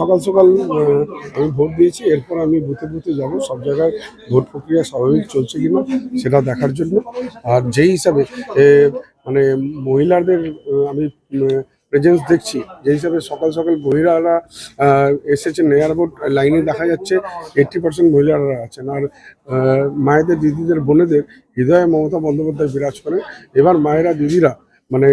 সকাল সকাল আমি ভোট দিয়েছি, এরপর আমি বুথে বুথে যাব। সব জায়গায় ভোট প্রক্রিয়া স্বাভাবিক চলছে কিনা সেটা দেখার জন্য। আর যেই হিসাবে মানে মহিলাদের আমি প্রেজেন্স দেখছি যে হিসাবে সকাল সকাল মহিলারা এসেছেন এয়ারপোর্ট লাইনে দেখা যাচ্ছে এইট্টি পার্সেন্ট মহিলারা আছেন। আর মায়েদের দিদিদের, বোনেদের হৃদয়ে মমতা বন্দ্যোপাধ্যায় বিরাজ করেন। এবার মায়েরা, দিদিরা মানে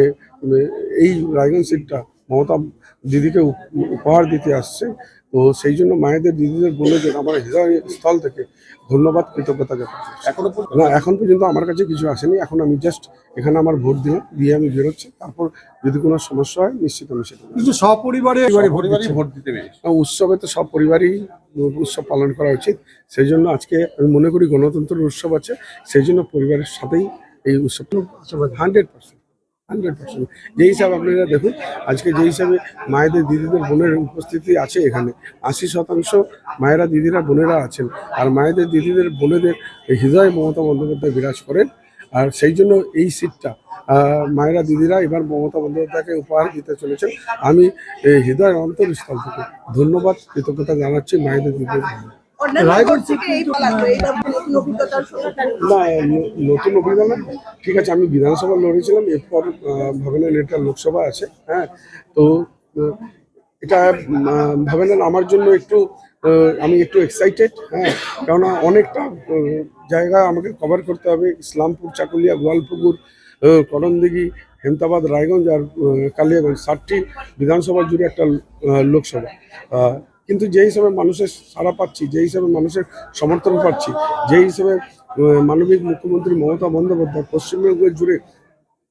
এই রায়গঞ্জ সিটটা মমতা দিদিকে উপ- উপহার দিতে আসছে। তো সেই জন্য মায়েদের দিদিদের বোনেদের আমার হৃদয় স্থল থেকে ধন্যবাদ কৃতজ্ঞতা জ্ঞাপন। এখনও না এখন পর্যন্ত আমার কাছে কিছু আসেনি। এখন আমি জাস্ট এখানে আমার ভোট দিলাম দিয়ে আমি বেরোচ্ছি। তারপর যদি কোনো সমস্যা হয় নিশ্চিত আমি সেটা কিন্তু সপরিবারে পরিবারই পরিবারে ভোট দিতে উৎসবে তো সব পরিবারই উৎসব পালন করা উচিত। সেই জন্য আজকে আমি মনে করি গণতন্ত্র উৎসব আছে। সেই জন্য পরিবারের সাথেই এই উৎসব হান্ড্রেড পার্সেন্ট হান্ড্রেড পার্সেন্ট। যে হিসাবে আপনারা দেখুন, আজকে যে হিসাবে মায়েদের দিদিদের বোনের উপস্থিতি আছে এখানে, আশি শতাংশ মায়েরা দিদিরা বোনেরা আছেন, আর মায়েদের দিদিদের বোনেদের হৃদয় মমতা বন্দ্যোপাধ্যায় বিরাজ করেন, আর সেই জন্য এই সিটটা মায়েরা দিদিরা এবার মমতা বন্দ্যোপাধ্যায়কে উপহার দিতে চলেছেন। আমি হৃদয়ের অন্তরস্থল থেকে ধন্যবাদ, কৃতজ্ঞতা জানাচ্ছি মায়েদের দিদিদের। না। নতুন অভিজ্ঞতা ঠিক আছে আমি বিধানসভা লড়েছিলাম এরপর ভাবেন এটা লোকসভা আছে হ্যাঁ। তো এটা ভাবেন আমার জন্য একটু আমি একটু এক্সাইটেড হ্যাঁ। কেননা অনেকটা জায়গা আমাকে কভার করতে হবে। ইসলামপুর চাকুলিয়া গোয়ালপুকুর করণদিঘি হেমতাবাদ রায়গঞ্জ আর কালিয়াগঞ্জ। ষাটটি বিধানসভা জুড়ে একটা লোকসভা। কিন্তু যে হিসাবে মানুষের সাড়া পাচ্ছি যে হিসাবে মানুষের সমর্থন পাচ্ছি যে হিসাবে মানবিক মুখ্যমন্ত্রী মমতা বন্দ্যোপাধ্যায় পশ্চিমবঙ্গ জুড়ে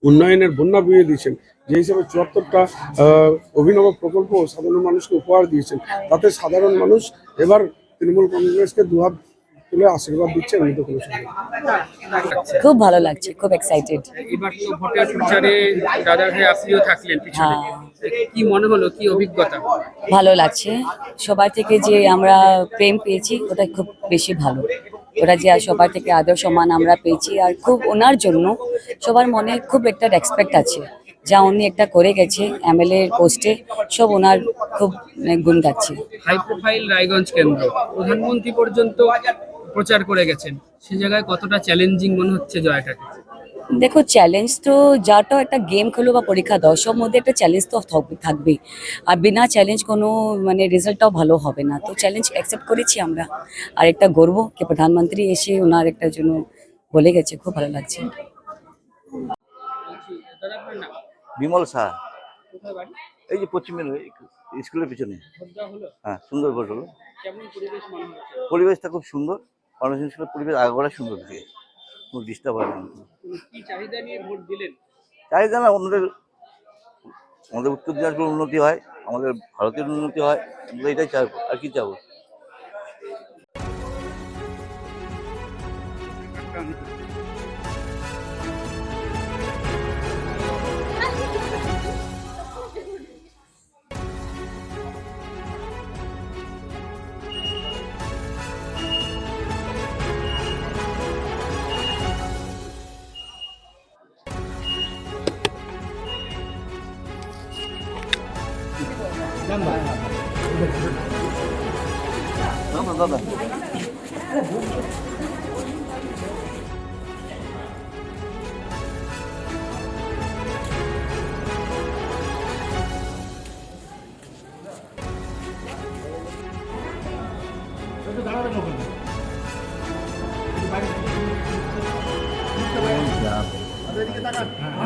উন্নয়নের বন্যা বইয়ে দিয়েছেন যে হিসাবে চুয়াত্তরটা আহ, অভিনব প্রকল্প সাধারণ মানুষকে উপহার দিয়েছেন তাতে সাধারণ মানুষ এবার তৃণমূল কংগ্রেসকে দুহাত তুলে আশীর্বাদ দিচ্ছে আমি তো কোনো নেই। খুব ভালো লাগছে খুব এক্সাইটেড এবার তো ভোটের প্রচারে দাদার হয়ে আপনিও থাকলেন পিছনে। কি মনে হলো? কি অভিজ্ঞতা? ভালো লাগছে। সবার থেকে যে আমরা প্রেম পেয়েছি ওটা খুব বেশি ভালো। ওরা যে সবার থেকে আদর সম্মান আমরা পেয়েছি আর খুব ওনার জন্য সবার মনে খুব একটা রেসপেক্ট আছে। যা উনি একটা করে গেছে এমএলএ পোস্টে সব ওনার খুব মানে, গুণ গাচ্ছে। হাই প্রোফাইল রায়গঞ্জ কেন্দ্র। প্রধানমন্ত্রী পর্যন্ত প্রচার করে গেছেন। সে জায়গায় কতটা চ্যালেঞ্জিং মনে হচ্ছে জয়টাকে? দেখো চ্যালেঞ্জ তো যাটা একটা গেম খেলো বা পরীক্ষা দাও, সব মধ্যে একটা চ্যালেঞ্জ তো থাক- থাকবেই। আর বিনা চ্যালেঞ্জ কোনো মানে রেজাল্টটাও ভালো হবে না। তো চ্যালেঞ্জ অ্যাকসেপ্ট করেছি আমরা। আর একটা গর্ব, কি প্রধানমন্ত্রী এসে ওনার একটা জন্য বলে গেছে, খুব ভালো লাগছে। বিমল শাহ। এই যে পশ্চিমের ওই স্কুলের পিছনে। হ্যাঁ সুন্দর হলো। পরিবেশটা খুব সুন্দর। পরিবেশ আগরা সুন্দর দিকে কোনো ডিস্টার্ব হয় না। চাহিদা না আমাদের আমাদের উত্তর দিনাজপুর উন্নতি হয়, আমাদের ভারতের উন্নতি হয়, আমরা এটাই চাইব, আর কি 양말. 너무 너무. 저도 나가는 거 보네.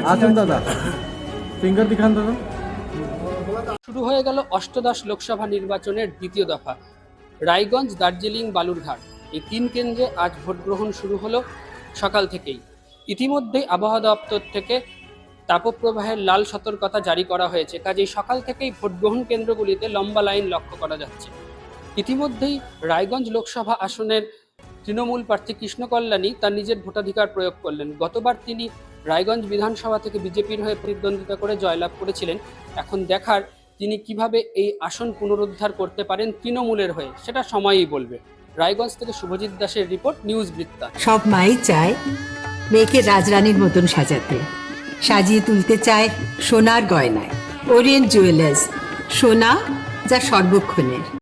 आसन শুরু হয়ে গেল অষ্টদশ লোকসভা নির্বাচনের দ্বিতীয় দফা। রায়গঞ্জ, দার্জিলিং, বালুরঘাট। এই তিন কেন্দ্রে আজ ভোট গ্রহণ শুরু হলো সকাল থেকেই। ইতিমধ্যেই আবহাওয়া দপ্তর থেকে তাপপ্রবাহের লাল সতর্কতা জারি করা হয়েছে। কাজেই সকাল থেকেই ভোট গ্রহণ কেন্দ্রগুলিতে লম্বা লাইন লক্ষ্য করা যাচ্ছে। ইতিমধ্যেই রায়গঞ্জ লোকসভা আসনের তৃণমূল প্রার্থী কৃষ্ণ কল্যাণী তার নিজের ভোটাধিকার প্রয়োগ করলেন। গতবার তিনি রায়গঞ্জ বিধানসভা থেকে বিজেপির হয়ে প্রতিদ্বন্দ্বিতা করে জয়লাভ করেছিলেন। এখন দেখার তিনি কীভাবে এই আসন পুনরুদ্ধার করতে পারেন তৃণমূলের হয়ে, সেটা সময়ই বলবে। রায়গঞ্জ থেকে শুভজিৎ দাসের রিপোর্ট, নিউজ বৃত্তা। সব মাই চায় মেয়েকে রাজরানীর মতন সাজাতে। সাজিয়ে তুলতে চায় সোনার গয়নায়। ওরিয়েন্ট জুয়েলার্স, সোনা যা সর্বক্ষণের।